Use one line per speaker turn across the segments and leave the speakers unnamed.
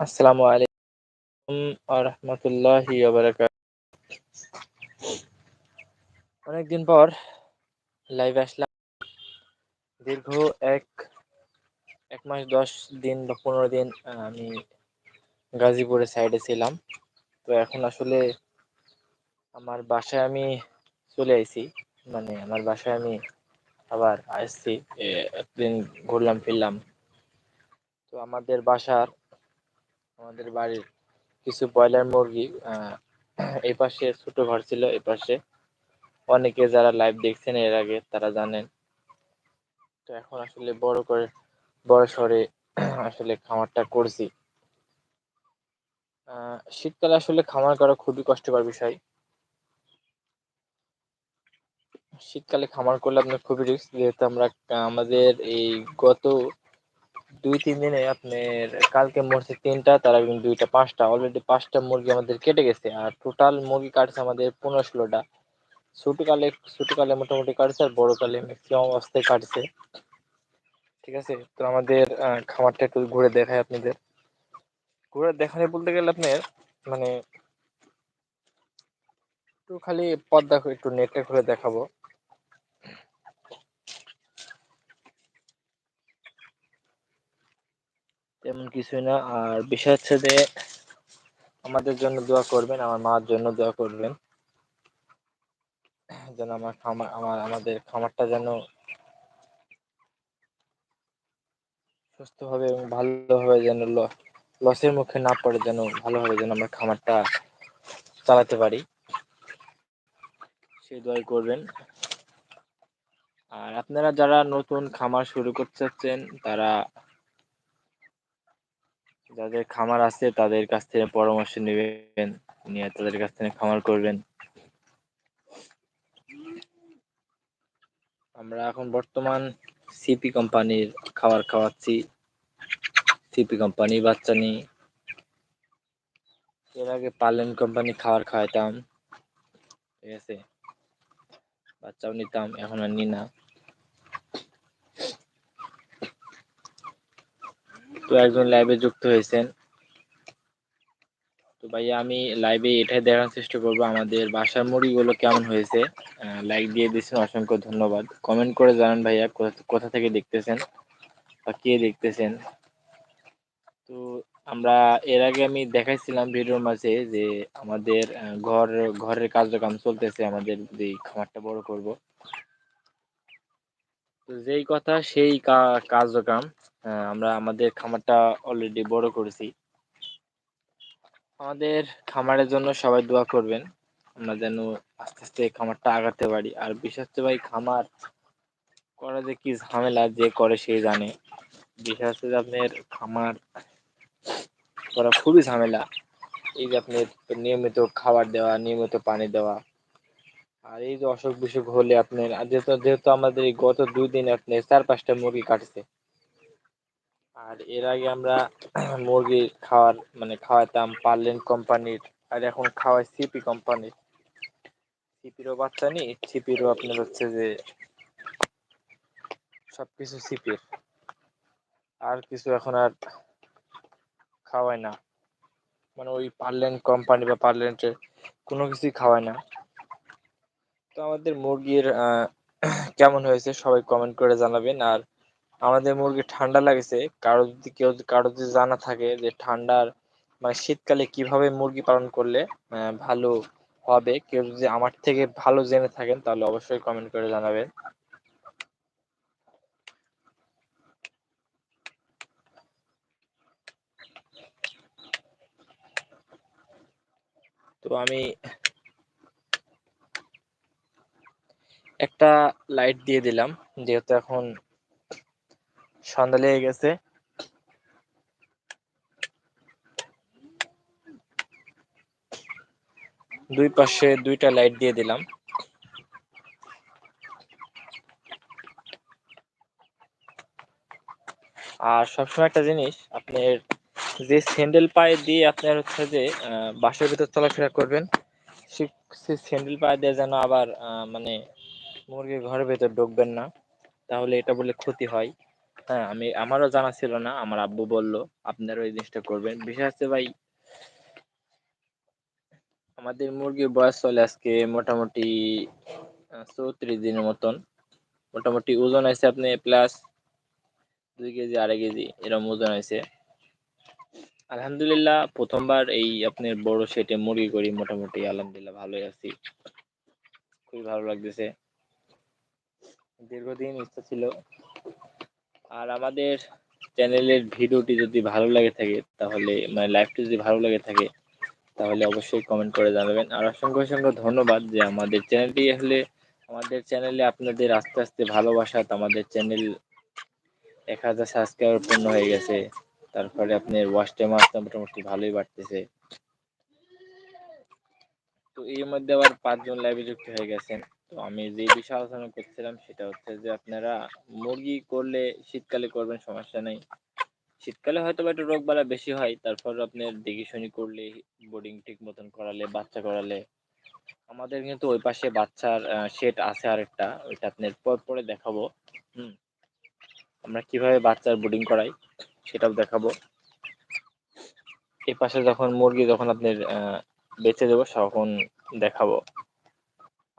আসসালামু আলাইকুম আরহামতুল্লাহি অনেকদিন পর লাইভ আসলাম। দীর্ঘ এক এক মাস, দশ দিন বা পনেরো দিন আমি গাজীপুরের সাইডে ছিলাম। তো এখন আসলে আমার বাসায় আমি চলে আইছি। মানে আমার বাসায় আমি আবার আসছি। একদিন ঘুরলাম, ফিরলাম। তো আমাদের বাসার আমাদের বাড়ির কিছু ব্রয়লার মুরগি এই পাশে ছোট ঘর ছিল, এই পাশে। অনেকে যারা লাইভ দেখছেন, এর আগে তারা জানেন। তো এখন আসলে বড় করে, বড় সরে আসলে খামারটা করছি। শীতকালে আসলে খামার করা খুবই কষ্টকর বিষয়। শীতকালে খামার করলে আপনার খুবই রিস্ক যেহেতু আমরা, আমাদের এই গত দুই, তিন দিনে আপনার কালকে মরছে তিনটা, তার একদিন দুইটা, পাঁচটা। অলরেডি পাঁচটা মুরগি আমাদের কেটে গেছে আর টোটাল মুরগি কাটছে আমাদের পনেরো ষোলোটা। ছোটো কালে ছোটো কালে মোটামুটি কাটছে আর বড় কালে ম্যাক্সিমাম অবস্থায় কাটছে। ঠিক আছে? তো আমাদের খামারটা একটু ঘুরে দেখায় আপনাদের। ঘুরে দেখানে বলতে গেলে আপনার মানে একটু খালি পর্দা একটু নেটটা খুলে দেখাবো। তেমন কিছুই না। আর বিষয় হচ্ছে যে, আমাদের জন্য দোয়া করবেন, আমার মার জন্য দোয়া করবেন। যেন আমার খামার আমার, আমাদের খামারটা যেন সুস্থভাবে এবং ভালোভাবে যেন লসের মুখে না পড়ে, যেন ভালোভাবে যেন আমরা খামারটা চালাতে পারি। সেই দোয়াই করবেন। আর আপনারা যারা নতুন খামার শুরু করতে চাচ্ছেন, তারা যাদের খামার আছে, তাদের কাছ থেকে পরামর্শ নেবেন, নিয়ে তাদের কাছ থেকে খামার করবেন। আমরা এখন বর্তমান সিপি কোম্পানির খাবার খাওয়াচ্ছি। সিপি কোম্পানি, বাচ্চা নিই এর আগে পার্লেন কোম্পানি খাবার খাওয়াইতাম ঠিক আছে? বাচ্চাও নিতাম, এখন আর নি না। তো একজন লাইভে যুক্ত হয়েছেন। তো ভাইয়া, আমি লাইভে এটাই দেখার চেষ্টা করব, আমাদের বাসার মুড়িগুলো কেমন হয়েছে। লাইক দিয়ে দিয়েছেন, অসংখ্য ধন্যবাদ। কমেন্ট করে জানান ভাইয়া, কোথা থেকে দেখতেছেন বা কে দেখতেছেন। তো আমরা, এর আগে আমি দেখাইছিলাম ভিডিওর মাঝে যে আমাদের ঘর, ঘরের কার্যক্রম চলতেছে, আমাদের যে খামারটা বড় করব। তো যেই কথা, সেই কার্যক্রম আমরা আমাদের খামারটা অলরেডি বড় করেছি। আমাদের খামারের জন্য সবাই দোয়া করবেন। আমরা যেন আস্তে আস্তে খামারটা আগাতে পারি। আর বিশেষ ভাই, খামার করা যে কি ঝামেলা, যে করে সে জানে। বিশেষ যে আপনার খামার করা খুবই ঝামেলা। এই যে আপনার নিয়মিত খাবার দেওয়া, নিয়মিত পানি দেওয়া। আর এই যে অসুখ বিসুখ হলে আপনার যেহেতু যেহেতু আমাদের গত দুই দিন আপনার চার পাঁচটা মুরগি কাটছে। আর এর আগে আমরা মুরগি খাওয়ার মানে খাওয়াতাম পার্লেন কোম্পানির, আর এখন খাওয়াই সিপি কোম্পানির। সিপিরও বাচ্চা নি সিপিরও আপনার হচ্ছে যে সবকিছু সিপির। আর কিছু এখন আর খাওয়ায় না। মানে ওই পার্লেন কোম্পানি বা পার্লেন্টের কোনো কিছুই খাওয়ায় না। তো আমাদের মুরগির কেমন হয়েছে সবাই কমেন্ট করে জানাবেন। আর আমাদের মুরগি ঠান্ডা লাগেছে, কারও যদি কেউ, কারও যদি জানা থাকে যে ঠান্ডার মানে শীতকালে কীভাবে মুরগি পালন করলে ভালো হবে, কেউ যদি আমার থেকে ভালো জেনে থাকেন, তাহলে অবশ্যই কমেন্ট করে জানাবেন। তো আমি একটা লাইট দিয়ে দিলাম, যেহেতু এখন সন্ধ্যা লেগে গেছে। দুই পাশে দুইটা লাইট দিয়ে দিলাম। আর সবসময় একটা জিনিস, আপনার যে স্যান্ডেল পায়ে দিয়ে আপনার হচ্ছে যে বাসের ভিতর চলাফেরা করবেন, সে স্যান্ডেল পায়ে দিয়ে যেন আবার মানে মুরগির ঘরের ভেতর ঢুকবেন না, তাহলে এটা বলে ক্ষতি হয়। হ্যাঁ আমি, আমারও জানা ছিল না, আমার আব্বু বলল আপনারা এই জিনিসটা করবেন। বিষয় হচ্ছে ভাই, আমাদের মুরগির বয়স চলে আজকে মোটামুটি চৌত্রিশ দিনের মতন। মোটামুটি ওজন আছে আপনি প্লাস দুই কেজি, আড়াই কেজি এরকম ওজন আছে আলহামদুলিল্লাহ, প্রথমবার এই আপনার বড় সেটে মুরগি করি, মোটামুটি আলহামদুলিল্লাহ ভালোই আছি। খুবই ভালো লাগতেছে। দীর্ঘদিন ইচ্ছা ছিল আর আমাদের চ্যানেলের ভিডিওটি যদি ভালো লাগে থাকে, তাহলে মানে লাইভটি যদি ভালো লাগে থাকে, তাহলে অবশ্যই কমেন্ট করে জানাবেন। আর অসংখ্য অসংখ্য ধন্যবাদ যে আমাদের চ্যানেলটি আসলে, আমাদের চ্যানেলে আপনাদের আস্তে আস্তে ভালোবাসা, আমাদের চ্যানেল এক হাজার সাবস্ক্রাইবার পূর্ণ হয়ে গেছে। তারপরে আপনার ওয়াচ টাইম আসতে মোটামুটি ভালোই বাড়তেছে। তো এর মধ্যে আবার পাঁচজন লাইভে যুক্ত হয়ে গেছেন। তো আমি যে বিষয়ে আলোচনা করছিলাম সেটা হচ্ছে যে আপনারা মুরগি করলে শীতকালে করবেন, সমস্যা নেই। শীতকালে হয়তো একটু রোগ বালা বেশি হয়, তারপর আপনার দেখে শুনি করলে বোর্ডিং ঠিক মতন করালে, বাচ্চা করালে। আমাদের কিন্তু ওই পাশে বাচ্চার সেট আছে আরেকটা, ওইটা আপনার পর পরে দেখাবো। হুম। আমরা কীভাবে বাচ্চার বোর্ডিং করাই, সেটাও দেখাবো। এই পাশে যখন মুরগি যখন আপনার বেঁচে দেবো তখন দেখাবো।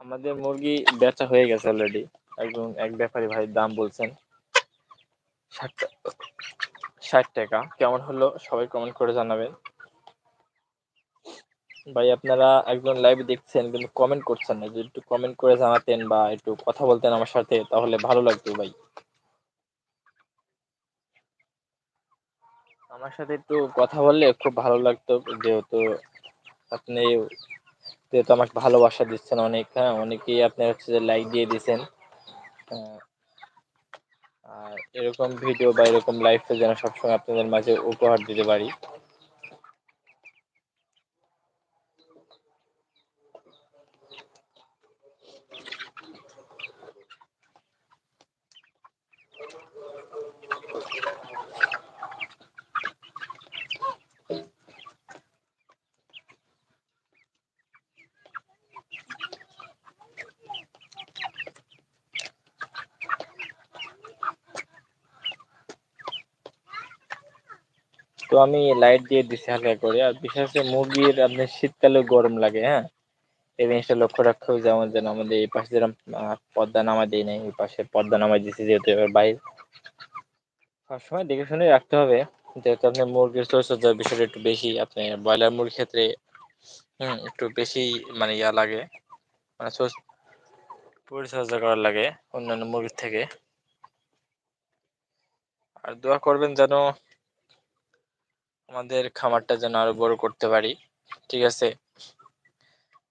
আমাদের মুরগি বেচা হয়ে গেছে অলরেডি একজন এক ব্যাপারী ভাই দাম বলছেন ষাট টাকা। কেমন হলো সবাই কমেন্ট করে জানাবেন। ভাই, আপনারা একজন লাইভ দেখছেন কিন্তু কমেন্ট করছেন না। যদি একটু কমেন্ট করে জানাতেন বা একটু কথা বলতেন আমার সাথে, তাহলে ভালো লাগতো ভাই। আমার সাথে একটু কথা বললে খুব ভালো লাগতো। যেহেতু আপনি যেহেতু আমাকে ভালোবাসা দিচ্ছেন অনেক হ্যাঁ? অনেকেই আপনার হচ্ছে যে লাইক দিয়ে দিচ্ছেন আর এরকম ভিডিও বা এরকম লাইফে যেন সবসময় আপনাদের মাঝে উপহার দিতে পারি। তো আমি লাইট দিয়ে দিছি হালকা করে। আর বিশেষ করে মুরগির আপনার শীতকালে গরম লাগে হ্যাঁ? এই জিনিসটা লক্ষ্য রাখতে হবে যেমন যেন আমাদের এই পাশে যেরকম পর্দা নামা দিই নাই, এই পাশে পর্দা নামাই দিছি যেহেতু এবার বাইরে। সবসময় দেখে শুনে রাখতে হবে, যেহেতু আপনার মুরগির পরিচর্যার বিষয়টা একটু বেশি আপনি ব্রয়লার মুরগির ক্ষেত্রে, হম, একটু বেশি মানে ইয়া লাগে মানে পরিচর্যা করার লাগে অন্যান্য মুরগির থেকে। আর দোয়া করবেন যেন আমাদের খামারটা যেন আরও বড় করতে পারি, ঠিক আছে?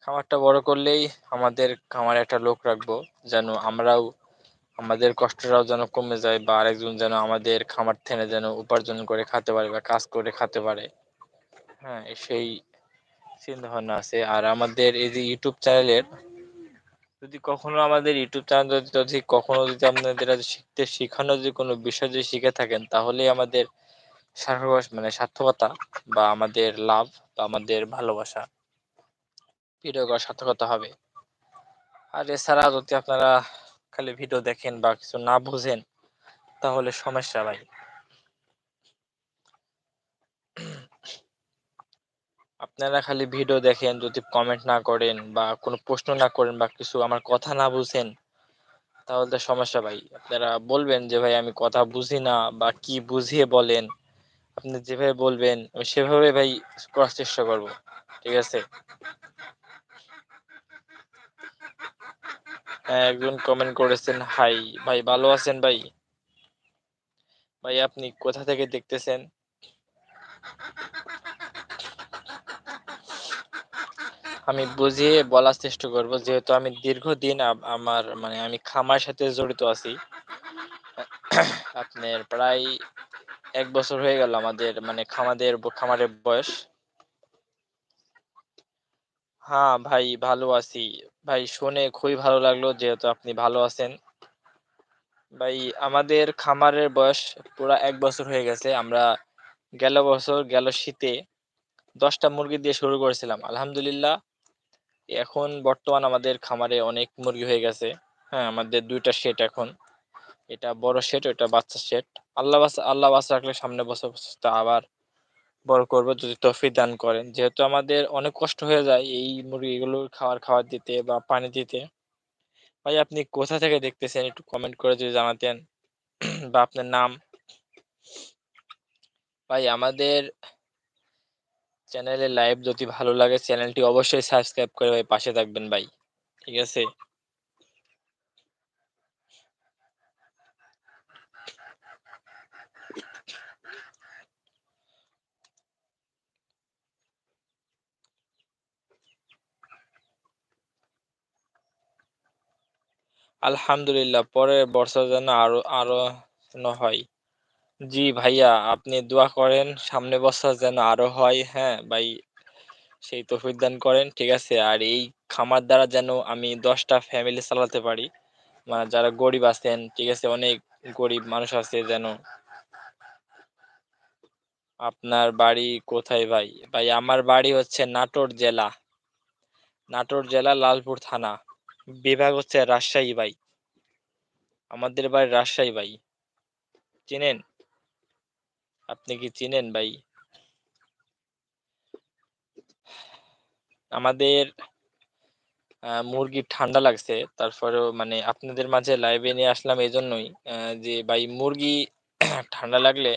খামারটা বড় করলেই আমাদের খামারে একটা লোক রাখব, যেন আমরাও, আমাদের কষ্টটাও যেন কমে যায় বা আরেকজন যেন আমাদের খামার থেকে যেন উপার্জন করে খেতে পারে বা কাজ করে খেতে পারে। হ্যাঁ সেই চিন্তা ভাবনা আছে। আর আমাদের এই যে ইউটিউব চ্যানেলের, যদি কখনো আমাদের ইউটিউব চ্যানেল যদি কখনো যদি আপনাদের শিখতে শেখানো যদি কোনো বিষয় যদি শিখে থাকেন, তাহলেই আমাদের মানে সার্থকতা বা আমাদের লাভ বা আমাদের ভালোবাসা। ভিডিও করার সার্থকতা হবে। আর এছাড়া যদি আপনারা খালি ভিডিও দেখেন বা কিছু না বুঝেন, তাহলে সমস্যা ভাই। আপনারা খালি ভিডিও দেখেন, যদি কমেন্ট না করেন বা কোনো প্রশ্ন না করেন বা কিছু আমার কথা না বুঝেন, তাহলে তো সমস্যা ভাই। আপনারা বলবেন যে, ভাই, আমি কথা বুঝি না বা কি বুঝিয়ে বলেন? আপনি যেভাবে বলবেন, আমি সেভাবে ভাই করার চেষ্টা করব, ঠিক আছে? হ্যাঁ একজন কমেন্ট করেছেন, হাই, ভাই ভালো আছেন ভাই? ভাই, আপনি কোথা থেকে দেখতেছেন? আমি বুঝিয়ে বলার চেষ্টা করব, যেহেতু আমি দীর্ঘদিন আমার মানে আমি খামার সাথে জড়িত আছি। আপনার প্রায় এক বছর হয়ে গেল আমাদের মানে খামাদের খামারের বয়স। হ্যাঁ ভাই, ভালো আছি। ভাই, শুনে খুবই ভালো লাগল যেহেতু আপনি ভালো আছেন। ভাই, আমাদের খামারের বয়স পুরো এক বছর হয়ে গেছে। আমরা গেল বছর, গেল শীতে দশটা মুরগি দিয়ে শুরু করেছিলাম। আলহামদুলিল্লাহ, এখন বর্তমান আমাদের খামারে অনেক মুরগি হয়ে গেছে। হ্যাঁ আমাদের দুইটা সেট এখন। এটা বড় সেট ওটা বাচ্চা সেট আল্লাহ বাস আল্লাহ বাস রাখলে সামনে বছর তো আবার বড় করব যদি তৌফিক দান করেন। যেহেতু আমাদের অনেক কষ্ট হয়ে যায় এই মুরগিগুলো খাবার খাবার দিতে বা পানি দিতে। ভাই, আপনি কোথা থেকে দেখতেছেন? একটু কমেন্ট করে যদি জানাতেন। বা আপনার নাম। ভাই, আমাদের চ্যানেলে লাইভ যদি ভালো লাগে চ্যানেলটি অবশ্যই সাবস্ক্রাইব করে ভাই, পাশে থাকবেন ভাই। ঠিক আছে? আলহামদুলিল্লাহ পরের বছর যেন আরও আরও হয়। জি ভাইয়া, আপনি দোয়া করেন, সামনে বছর যেন আরও হয়। হ্যাঁ ভাই, সেই তৌফিক করেন, ঠিক আছে? আর এই খামার দ্বারা যেন আমি দশটা ফ্যামিলি চালাতে পারি। মানে যারা গরিব আছেন, ঠিক আছে? অনেক গরিব মানুষ আছে যেন। আপনার বাড়ি কোথায় ভাই? ভাই, আমার বাড়ি হচ্ছে নাটোর জেলা। নাটোর জেলা লালপুর থানা। বিভাগ হচ্ছে রাজশাহী ভাই আমাদের বাড়ি রাজশাহী ভাই চিনেন? আপনি কি চিনেন ভাই আমাদের আহ, মুরগির ঠান্ডা লাগছে তারপরেও মানে আপনাদের মাঝে লাইভে নিয়ে আসলাম এই জন্যই যে ভাই মুরগি ঠান্ডা লাগলে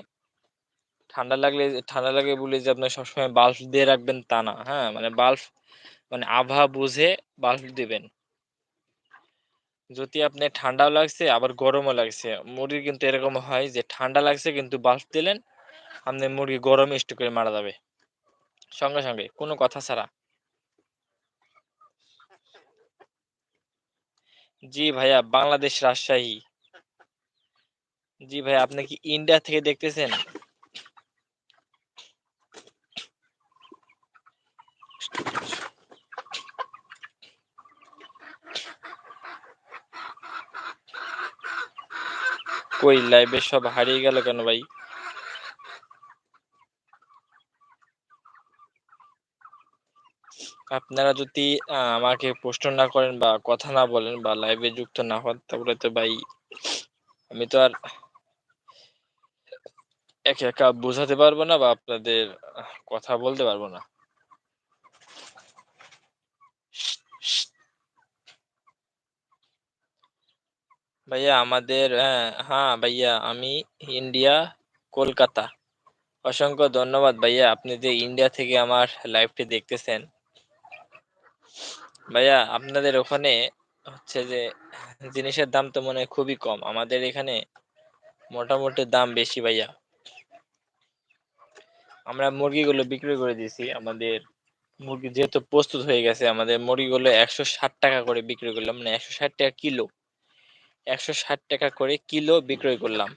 ঠান্ডা লাগলে ঠান্ডা লাগে বলে যে আপনি সবসময় বাল্ব দিয়ে রাখবেন তা না হ্যাঁ? মানে বাল্ব মানে আবহাওয়া বুঝে বাল্ব দিবেন। যদি আপনি ঠান্ডাও লাগছে, আবার গরমও লাগছে। মুরগি কিন্তু এরকম হয় যে ঠান্ডা লাগছে কিন্তু বাল্ব দিলেন, আপনি মুরগি গরমে স্ট্রোক করে মারা যাবে। সঙ্গে সঙ্গে, কোনো কথা ছাড়া। জি ভাইয়া, বাংলাদেশ রাজশাহী। জি ভাইয়া, আপনি কি ইন্ডিয়া থেকে দেখতেছেন? কই লাইভে সব হারিয়ে গেল কেন ভাই? আপনারা যদি আমাকে প্রশ্ন না করেন বা কথা না বলেন বা লাইভে যুক্ত না হন, তাহলে তো ভাই আমি তো আর একা একা বোঝাতে পারব না বা আপনাদের কথা বলতে পারব না। ভাইয়া আমাদের হ্যাঁ হ্যাঁ ভাইয়া, আমি ইন্ডিয়া, কলকাতা। অসংখ্য ধন্যবাদ ভাইয়া, আপনি যে ইন্ডিয়া থেকে আমার লাইভটি দেখতেছেন। ভাইয়া, আপনাদের ওখানে হচ্ছে যে জিনিসের দাম তো মনে খুবই কম। আমাদের এখানে মোটামুটি দাম বেশি ভাইয়া। আমরা মুরগিগুলো বিক্রি করে দিয়েছি। আমাদের মুরগি যেহেতু প্রস্তুত হয়ে গেছে, আমাদের মুরগিগুলো একশো ষাট টাকা করে বিক্রি করলাম মানে একশো ষাট টাকা কিলো। একশো ষাট টাকা করে কিলো বিক্রয় করলাম।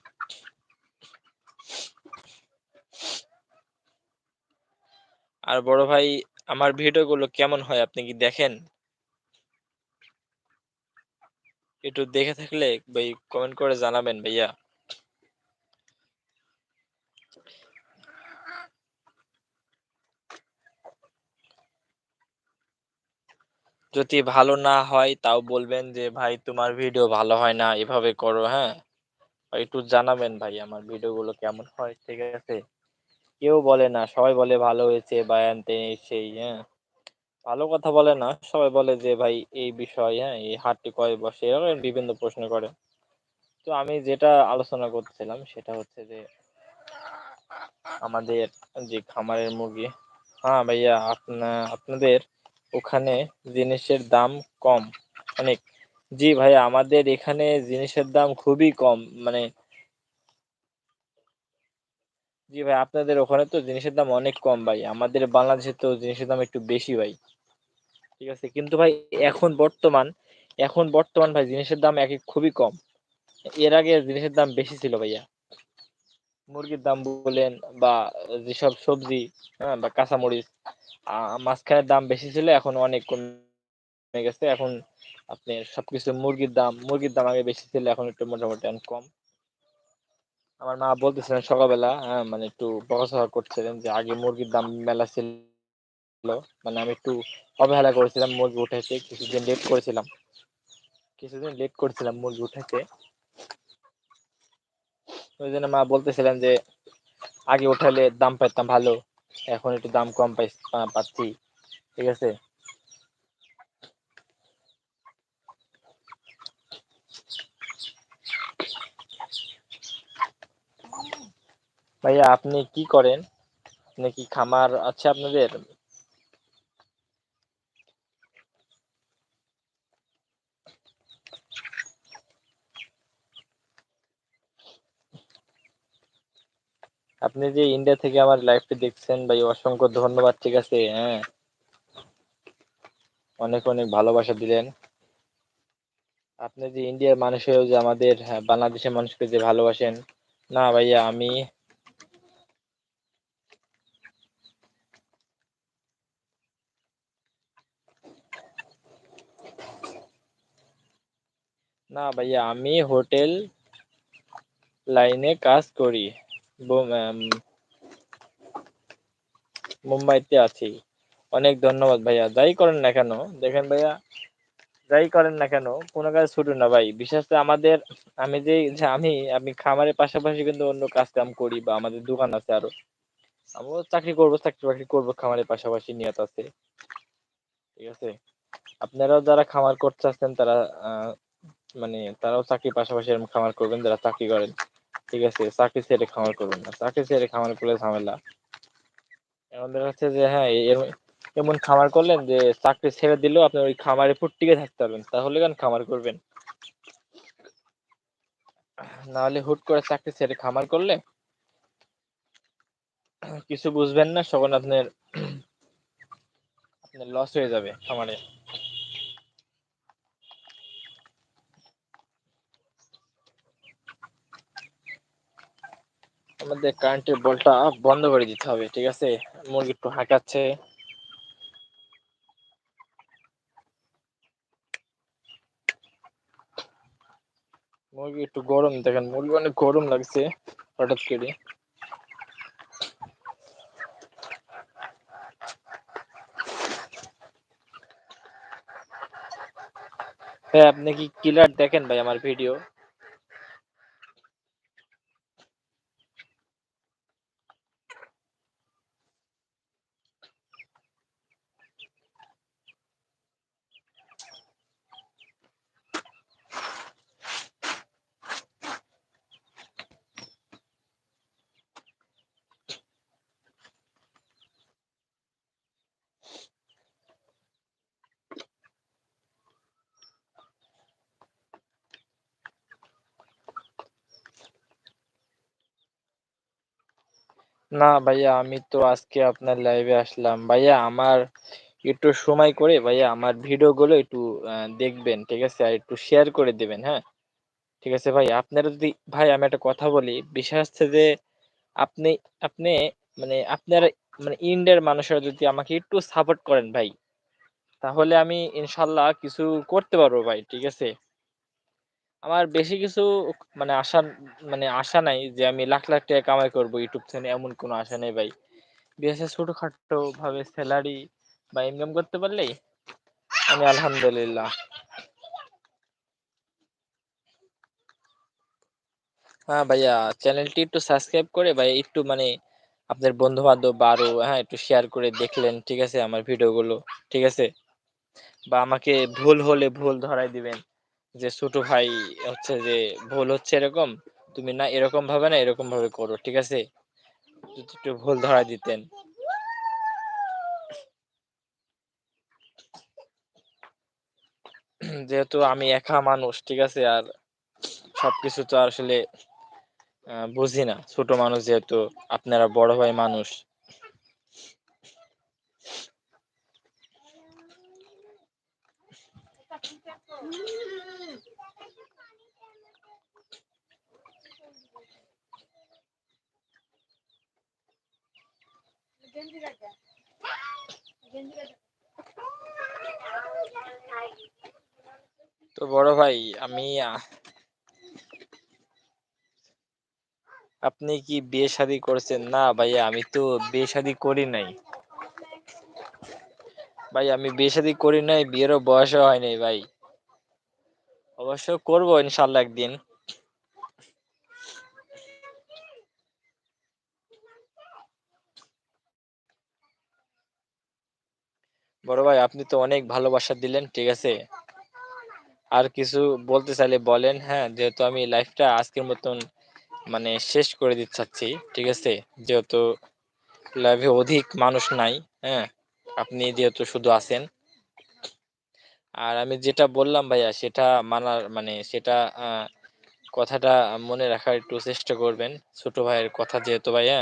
আর বড় ভাই, আমার ভিডিওগুলো কেমন হয় আপনি কি দেখেন? একটু দেখে থাকলে ভাই কমেন্ট করে জানাবেন ভাইয়া। যদি ভালো না হয় তাও বলবেন যে, ভাই, তোমার ভিডিও ভালো হয় না, এভাবে করো হ্যাঁ? একটু জানাবেন ভাই আমার ভিডিওগুলো কেমন হয়, ঠিক আছে? কেউ বলে না, সবাই বলে ভালো হয়েছে বা এই সেই হ্যাঁ? ভালো কথা বলে না, সবাই বলে যে, ভাই, এই বিষয় হ্যাঁ এই হাটটি কয় বসে? এরকম বিভিন্ন প্রশ্ন করে। তো আমি যেটা আলোচনা করতেছিলাম, সেটা হচ্ছে যে, আমাদের যে খামারের মুরগি হ্যাঁ ভাইয়া, আপনা, আপনাদের ওখানে জিনিসের দাম কম। অনেক। জি ভাইয়া আমাদের এখানে জিনিসের দাম খুবই কম মানে জি ভাই, আপনাদের ওখানে তো জিনিসের দাম অনেক কম ভাই। আমাদের বাংলাদেশে তো জিনিসের দাম একটু বেশি ভাই। ঠিক আছে? কিন্তু ভাই, এখন বর্তমান এখন বর্তমান ভাই, জিনিসের দাম এক খুবই কম। এর আগে জিনিসের দাম বেশি ছিল ভাইয়া। মুরগির দাম বলেন বা যেসব সবজি হ্যাঁ বা কাঁচামরিচ আহ, মাঝখানের দাম বেশি ছিল এখন অনেক কমে গেছে। এখন আপনি সবকিছু মুরগির দাম মুরগির দাম আগে বেশি ছিল এখন একটু মোটামুটি অনেক কম। আমার মা বলতেছিলেন সকালবেলা হ্যাঁ মানে একটু বকাঝকা করছিলেন যে আগে মুরগির দাম মেলা ছিল। মানে আমি একটু অবহেলা করেছিলাম মুরগি উঠাইতে কিছুদিন লেট করেছিলাম। কিছুদিন লেট করেছিলাম মুরগি উঠাইতে। ওই জন্য মা বলতেছিলেন যে আগে উঠালে দাম পাইতাম ভালো। এখন একটু দাম কম পাই পাচ্ছি। ঠিক আছে? ভাইয়া, আপনি কি করেন? আপনি কি খামার আছে আপনাদের? আপনি যে ইন্ডিয়া থেকে আমার লাইভটি দেখছেন ভাই অসংখ্য ধন্যবাদ ঠিক আছে? হ্যাঁ। অনেক অনেক ভালোবাসা দিলেন। আপনি যে ইন্ডিয়ার মানুষ হয়েও যে আমাদের হ্যাঁ, বাংলাদেশের মানুষকে যে ভালোবাসেন না ভাইয়া আমি না ভাইয়া আমি হোটেল লাইনে কাজ করি। মুম্বাইতে আছি। অনেক ধন্যবাদ ভাইয়া। যাই করেন না কেন, দেখেন ভাইয়া, যাই করেন না কেন, কোনো কাজ ছুটে না ভাই। বিশেষ করে আমাদের, আমি যে আমি আমি খামারের পাশাপাশি কিন্তু অন্য কাজ কাম করি বা আমাদের দোকান আছে আরও। আমিও চাকরি করব, চাকরি বাকরি করব, খামারের পাশাপাশি নিয়ত আছে। ঠিক আছে? আপনারাও যারা খামার করতে চাচ্ছেন, তারা মানে তারাও চাকরির পাশাপাশি খামার করবেন, যারা চাকরি করেন। ঠিক আছে, চাকরি ছেড়ে খামার করবেন না। চাকরি ছেড়ে খামার করলে ঝামেলা। আমাদের হচ্ছে যে হ্যাঁ এমন খামার করলেন যে, চাকরি ছেড়ে দিলেও আপনি ওই খামারে ফুটটিকে থাকতে পারবেন। তাহলে কেন খামার করবেন? নাহলে হুট করে চাকরি ছেড়ে খামার করলে কিছু বুঝবেন না তখন আপনার আপনার লস হয়ে যাবে খামারে। আমাদের কারেন্টের বলটা বন্ধ করে দিতে হবে, ঠিক আছে? মুরগি একটু হাঁকাচ্ছে। মুরগি একটু গরম, দেখেন, মুরগি অনেক গরম লাগছে, হঠাৎ করে। হ্যাঁ আপনি কি ক্লিয়ার দেখেন ভাই আমার ভিডিও না ভাইয়া, আমি তো আজকে আপনার লাইভে আসলাম। ভাইয়া, আমার একটু সময় করে ভাইয়া আমার ভিডিও গুলো একটু দেখবেন, ঠিক আছে? আর একটু শেয়ার করে দেবেন হ্যাঁ? ঠিক আছে ভাই আপনারা যদি, ভাই, আমি একটা কথা বলি। বিষয় হচ্ছে যে, আপনি আপনি মানে আপনারা মানে ইন্ডিয়ার মানুষরা যদি আমাকে একটু সাপোর্ট করেন ভাই, তাহলে আমি ইনশাল্লাহ কিছু করতে পারব ভাই, ঠিক আছে? আমার বেশি কিছু মানে আশা মানে আশা নাই যে আমি লাখ লাখ টাকা কামাই করব ইউটিউব চ্যানেলে এমন কোনো আশা নেই ভাই। বিশেষ ছোটখাটো ভাবে স্যালারি বা ইনকাম করতে পারলেই আমি আলহামদুলিল্লাহ। হ্যাঁ ভাইয়া চ্যানেলটি একটু সাবস্ক্রাইব করে ভাই, একটু মানে আপনার বন্ধু বান্ধব বা আরও হ্যাঁ একটু শেয়ার করে দেখলেন, ঠিক আছে? আমার ভিডিওগুলো ঠিক আছে? বা আমাকে ভুল হলে ভুল ধরাই দিবেন। যে ছোট ভাই হচ্ছে যে ভুল হচ্ছে এরকম, তুমি না এরকম ভাবে না এরকম ভাবে করো, ঠিক আছে? একটু ভুল ধরা দিতেন। যেহেতু আমি একা মানুষ, ঠিক আছে? আর সবকিছু তো আসলে বুঝি না। ছোট মানুষ যেহেতু, আপনারা বড় ভাই মানুষ। তো বড় ভাই, আমি আপনি কি বিয়ে শাদি করেছেন? না ভাইয়া, আমি তো বিয়ে শাদী করি নাই। ভাই, আমি বিয়ে শাদী করি নাই, বিয়েরও বয়সও হয় নাই ভাই। অবশ্য করব ইনশাল্লাহ একদিন। বড় ভাই, আপনি তো অনেক ভালোবাসা দিলেন, ঠিক আছে? আর কিছু বলতে চাইলে বলেন হ্যাঁ যেহেতু আমি লাইফটা আজকের মতন মানে শেষ করে দিতে চাচ্ছি, ঠিক আছে? যেহেতু লাইভে অধিক মানুষ নাই হ্যাঁ? আপনি যেহেতু শুধু আছেন। আর আমি যেটা বললাম ভাইয়া, সেটা মানার মানে সেটা কথাটা মনে রাখার একটু চেষ্টা করবেন, ছোট ভাইয়ের কথা যেহেতু ভাইয়া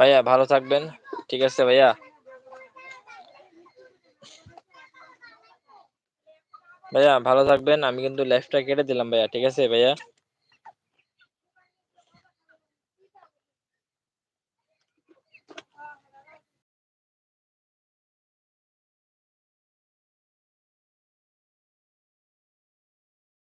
ভাইয়া, ভালো থাকবেন। ঠিক আছে ভাইয়া? ভাইয়া, ভালো থাকবেন। আমি কিন্তু লাইফটা কেটে দিলাম ভাইয়া। ঠিক আছে ভাইয়া?